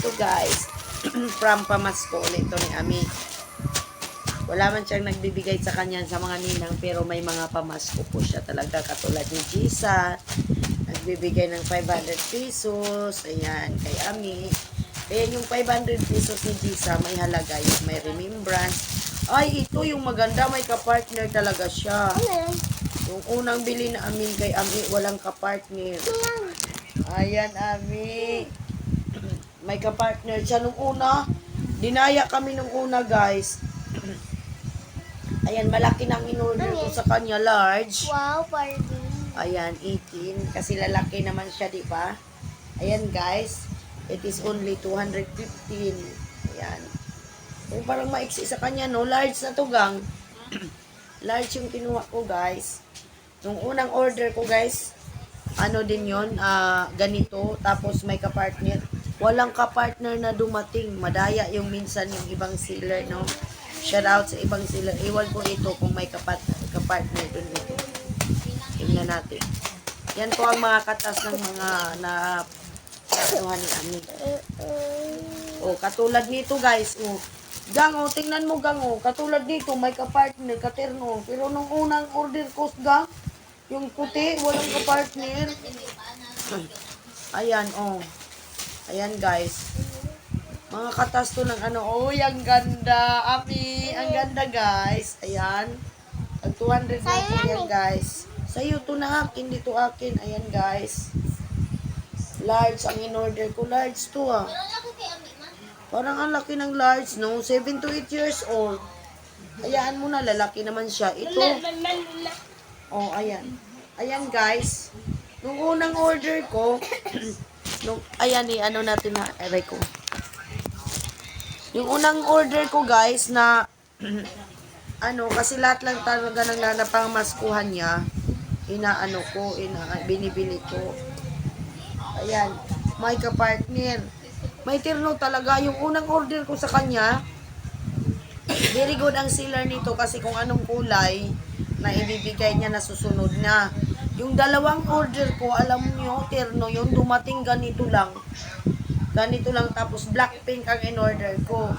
ito guys, from Pamasko ito ni Ami. Wala man siyang nagbibigay sa kanya sa mga ninang pero may mga pamasko po siya talaga katulad ni Gisa. Nagbibigay ng 500 pesos. Ayan, kay Ami. Ayan yung 500 pesos ni Gisa, may halaga yung may remembrance. Ay, ito yung maganda, may kapartner talaga siya. Yung unang bili na amin kay Ami, walang kapartner. Yan. Ayan, Ami. May kapartner siya nung una. Dinaya kami nung una, guys. Ayan, malaki nang in-order ko sa kanya, large. Wow, party. Ayan, 18. Kasi lalaki naman siya, di ba? Ayan, guys. It is only 215. Ayan. Yung parang maiksi sa kanya, no? Large na to, gang. large yung kinuha ko, guys. Nung unang order ko, guys, ano din yon ah ganito. Tapos may kapartner. Walang kapartner na dumating. Madaya yung minsan yung ibang seller, no? Shout out sa ibang seller. Iwan ko ito kung may kapat kapartner dun ito. Tingnan natin. Yan po ang mga katas ng mga na katuhan ni Ami. O, katulad nito guys. O, gang, o, tingnan mo gang, o. Katulad dito, may kapartner, katerno. Pero nung unang order ko, gang, yung puti, walang kapartner. Ayan, o. Ayan guys. Mga katas to ng ano. Uy, ang ganda. Ami, ang ganda guys. Ayan. Ang 200 na yan guys. Sa'yo to na akin, dito akin. Ayan guys. Large ang in-order ko. Large to ah. Parang ang laki ng large, no? 7 to 8 years old. Hayaan mo na, lalaki naman siya. Ito, oh, ayan. Ayan, guys. Nung unang order ko, nung, ayan eh, ano natin na, aray ko. Yung unang order ko, guys, na, ano, kasi lahat lang talaga ng nanapangamaskuhan niya, inaano ko, ina, binibili ko. Ayan, may kapartner. May terno talaga. Yung unang order ko sa kanya, very good ang seller nito kasi kung anong kulay na ibibigay niya na susunod na. Yung dalawang order ko, alam niyo, terno, yung dumating ganito lang. Ganito lang, tapos black pink ang in-order ko.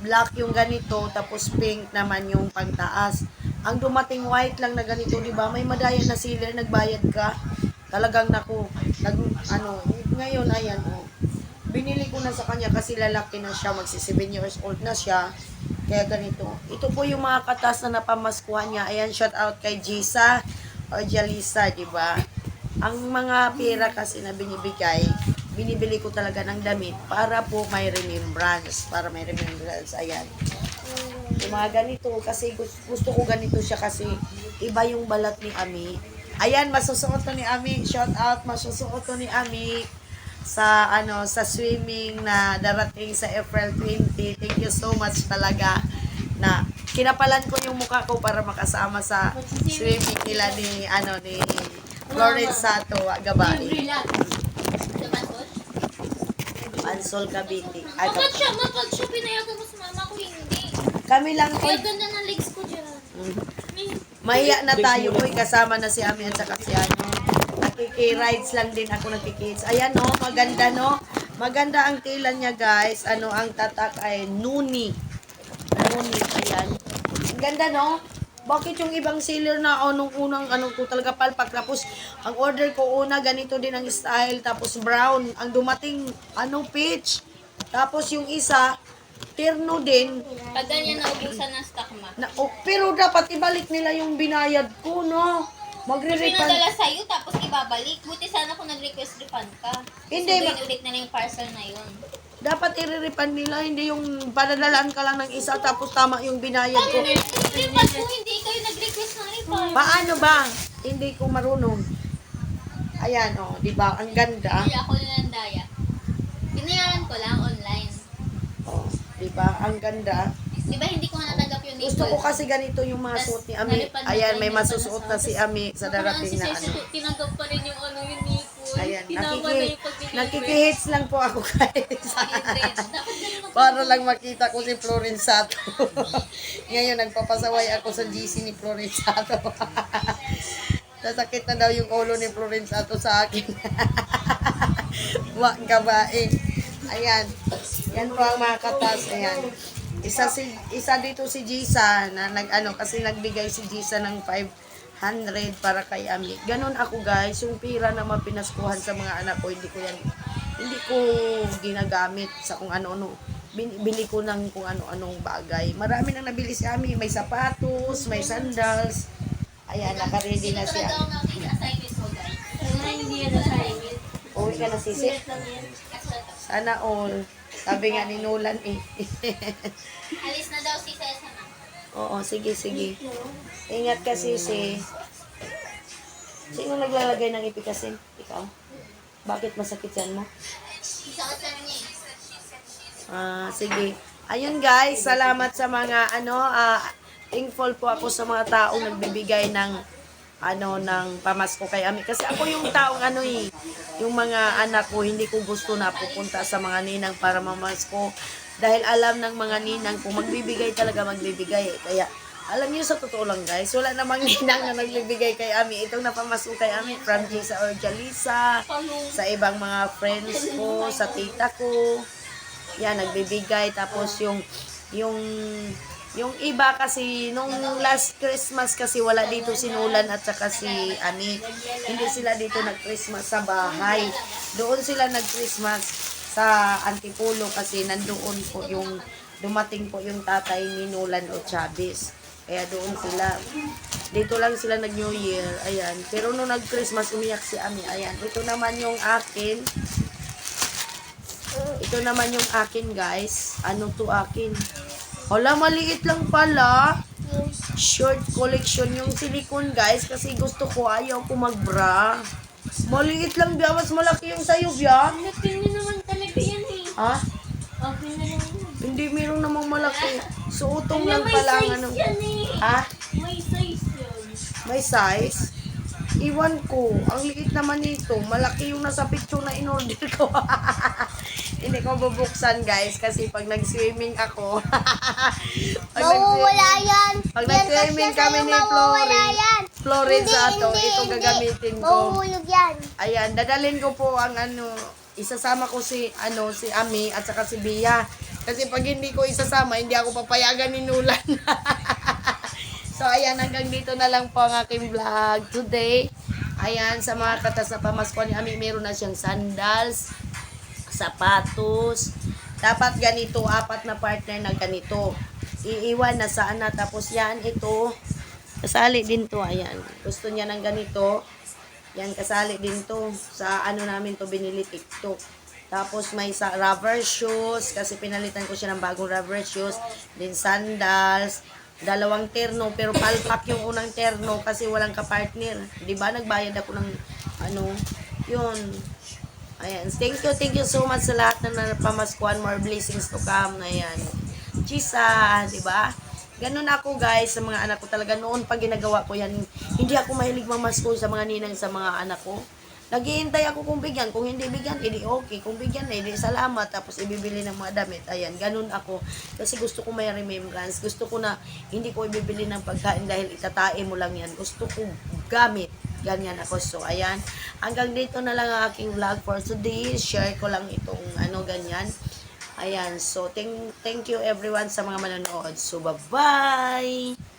Black yung ganito, tapos pink naman yung pangtaas. Ang dumating white lang na ganito, di ba? May madaya na seller, nagbayad ka. Talagang naku, nag, ano, ngayon, ayan, oh. Binili ko na sa kanya kasi lalaki na siya, magsi 7 years old na siya. Kaya ganito. Ito po yung mga katas na napamaskuhan niya. Ayan, shout out kay Jisa o Jalisa, di ba? Ang mga pera kasi na binibigay, binibili ko talaga ng damit para po may remembrance. Para may remembrance. Ayan. Yung mga ganito, kasi gusto, gusto ko ganito siya kasi iba yung balat ni Ami. Ayan, masusuot to ni Ami. Shout out, masusuot to ni Ami sa ano sa swimming na darating sa April 20. Thank you so much talaga na kinapalan ko yung mukha ko para makasama sa swimming nila ni ano ni Florence Sato Gabay. Ansol Cavite. Ay, Bakit siya? Bakit siya pinayagan ko sa mama ko? Hindi. kami lang po. Kaya ganda ng legs ko dyan. Mahiya na tayo po, kasama na si Ami at saka si ano. Nakiki-rides lang din ako nakiki-kids. Ayan no, maganda no. Maganda ang tila niya guys. Ano ang tatak ay nuni. Ganda no. Bakit yung ibang seller na oh, nung unang ano ko talaga palpak tapos ang order ko una ganito din ang style tapos brown ang dumating ano peach tapos yung isa terno din Pag ganyan naubusan ng stock ma. na, oh, pero dapat ibalik nila yung binayad ko, no? Magre-refund. Pinadala sa'yo tapos ibabalik. Buti sana kung nag-request refund ka. Hindi, Hindi. ulit na lang yung parcel na yun. Dapat i-refund nila, hindi yung padadalaan ka lang ng isa tapos tama yung binayad ko. Refund kung hindi kayo nag-request ng refund. Paano ba? Hindi ko marunong. Ayan, oh, di ba? Ang ganda. Hindi ako nilandaya. Binayaran ko lang online. Oh, di ba? Ang ganda. Di ba hindi ko natanggap yung Gusto ko kasi ganito yung mga suot ni Ami. Ayan, may masusuot na si Ami sa darating na ano. Tinanggap pa rin yung ano yung Tinama na yung nakikihits lang po ako guys. Para lang makita ko si Florence Sato. Ngayon, nagpapasaway ako sa GC ni Florence Sato. Nasakit na daw yung ulo ni Florence Sato sa akin. Wag gabae. Ayan. Yan po ang mga katas. Ayan. Isa si isa dito si Jisa na nag ano kasi nagbigay si Jisa ng 500 para kay Ami. Ganon ako guys, yung pira na mapinaskuhan sa mga anak ko, hindi ko yan hindi ko ginagamit sa kung ano-ano. Bili ko ng kung ano-anong bagay. Marami nang nabili si Ami. May sapatos, may sandals. Ayan, naka-ready na. Hindi yan assignment. Uwi ka na sisi. Sana all. Sabi nga ni Nolan eh. Alis na daw si Cesa na. Oo, sige, sige. Ingat ka, sisi. Sino naglalagay ng ipikasin? Ikaw? Bakit masakit yan mo? Ah, sige. Ayun guys, salamat sa mga ano, ah, thankful po ako sa mga taong nagbibigay ng ano ng pamasko kay Ami kasi ako yung taong ano eh yung mga anak ko hindi ko gusto na pupunta sa mga ninang para mamasko dahil alam ng mga ninang kung magbibigay talaga magbibigay kaya alam niyo sa totoo lang guys wala namang ninang na nagbibigay kay Ami itong napamasko kay Ami from Jisa or Jalisa sa ibang mga friends ko sa tita ko yan, nagbibigay. Tapos yung, yung, yung iba kasi, nung last Christmas kasi wala dito si Nolan at saka si Ani. Hindi sila dito nag-Christmas sa bahay. Doon sila nag-Christmas sa Antipulo kasi nandoon po yung, dumating po yung tatay ni Nolan o Chavez. Kaya doon sila. Dito lang sila nag-New Year. Ayan. Pero nung nag-Christmas, umiyak si Ami. Ayan. Ito naman yung akin. Ito naman yung akin, guys. Ano to akin? Hala, maliit lang pala. Short collection yung silicone, guys. Kasi gusto ko, ayaw ko mag-bra. Maliit lang, Bia. Mas malaki yung sa'yo. Laki niya naman. Ha? Okay na lang yun. Hindi, meron namang malaki. Suotong lang pala size ano. eh. Ha? May size yan. May size? Iwan ko. Ang liit naman nito. Malaki yung nasa picture na in-order ko. Hindi ko bubuksan, guys. Kasi pag nag-swimming ako. pag Mawawala yan. Pag nag-swimming kami ni yan. Flores Hindi, ato. Ito gagamitin ko. Mahuhulog yan. Ayan, dadalhin ko po ang ano, isasama ko si ano si Ami at saka si Bia. Kasi pag hindi ko isasama, hindi ako papayagan ni Nulan. so ayan, hanggang dito na lang po ang aking vlog today. Ayan, sa mga katas na pamasko ni Ami, meron na siyang sandals, sapatos. Dapat ganito, apat na partner na ganito. Iiwan na saan na. Tapos yan, ito. Kasali din to, ayan. Gusto niya ng ganito. Yan, kasali din to. Sa ano namin to binili TikTok. Tapos may sa rubber shoes kasi pinalitan ko siya ng bagong rubber shoes. Din sandals. Dalawang terno pero palpak yung unang terno kasi walang kapartner. 'Di ba Nagbayad ako ng ano, yun. Ayan. Thank you, thank you so much sa lahat na napamaskuhan. More blessings to come. Ayan. Chisa, di ba? Ganun ako guys sa mga anak ko talaga. Noon pag ginagawa ko yan, hindi ako mahilig mamasko sa mga ninang sa mga anak ko. Naghihintay ako kung bigyan. Kung hindi bigyan, edi okay. Kung bigyan, edi salamat. Tapos ibibili ng mga damit. Ayan, ganun ako. Kasi gusto ko may remembrance. Gusto ko na hindi ko ibibili ng pagkain dahil itatae mo lang yan. Gusto ko gamit. Ganyan ako. So, ayan. Hanggang dito na lang ang aking vlog for today. Share ko lang itong ano, ganyan. Ayan. So, thank, thank you everyone sa mga manonood. So, bye-bye!